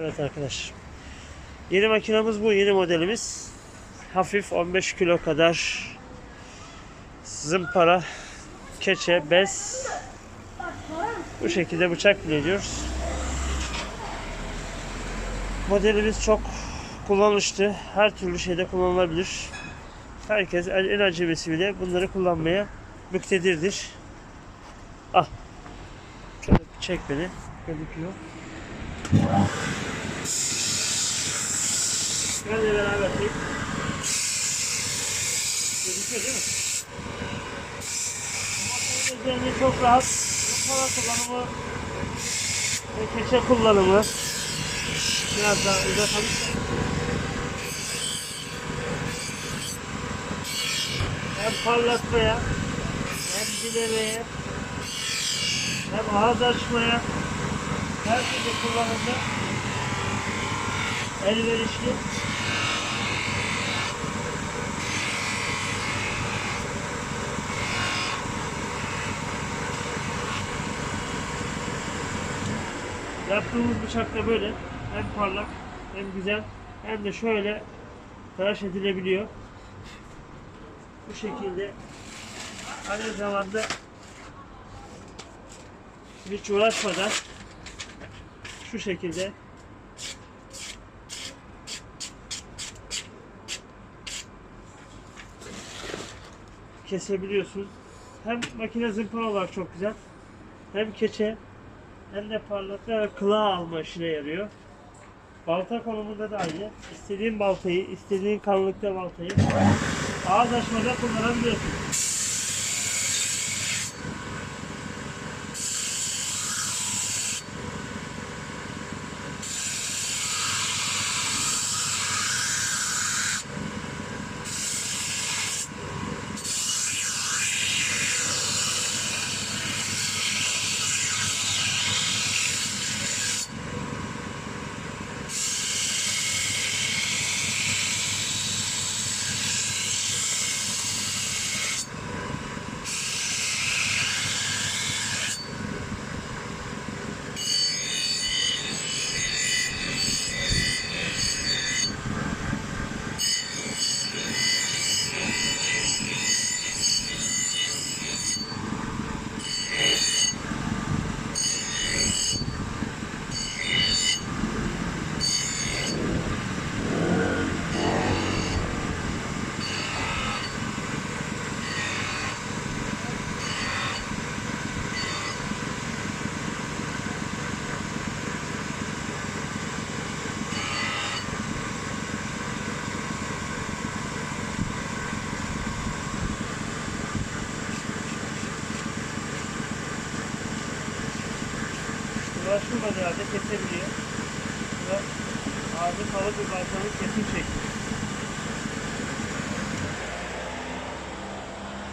Evet arkadaşlar. Yeni makinamız bu. Yeni modelimiz. Hafif 15 kilo kadar zımpara, keçe, bez bu şekilde bıçak bile ediyoruz. Modelimiz çok kullanışlı. Her türlü şeyde kullanılabilir. Herkes en acemisi bile bunları kullanmaya müktedirdir. Al. Şöyle çek beni. Gözüküyor. Gel de beraber çek. Gözüküyor değil mi? Makinenin üzerinde çok rahat. Para kullanımı ve keçe kullanımı. Biraz daha uzatalım. Hem parlatmaya hem dilemeye hem ağız açmaya her türlü kullanımda elverişli. Yaptığımız bıçak da böyle hem parlak hem güzel hem de şöyle tıraş edilebiliyor. Bu şekilde aynı zamanda hiç uğraşmadan şu şekilde kesebiliyorsunuz. Hem makine zımpara olarak çok güzel. Hem keçe hem de parlaklığa ve kılığa alma işine yarıyor. Balta konumunda da aynı. İstediğin baltayı, istediğin kalınlıkta baltayı ağız açmada kullanabiliyorsun. Uğraşılmadığı halde kesebiliyor. Ve ağzı kalı bir kesim şekli.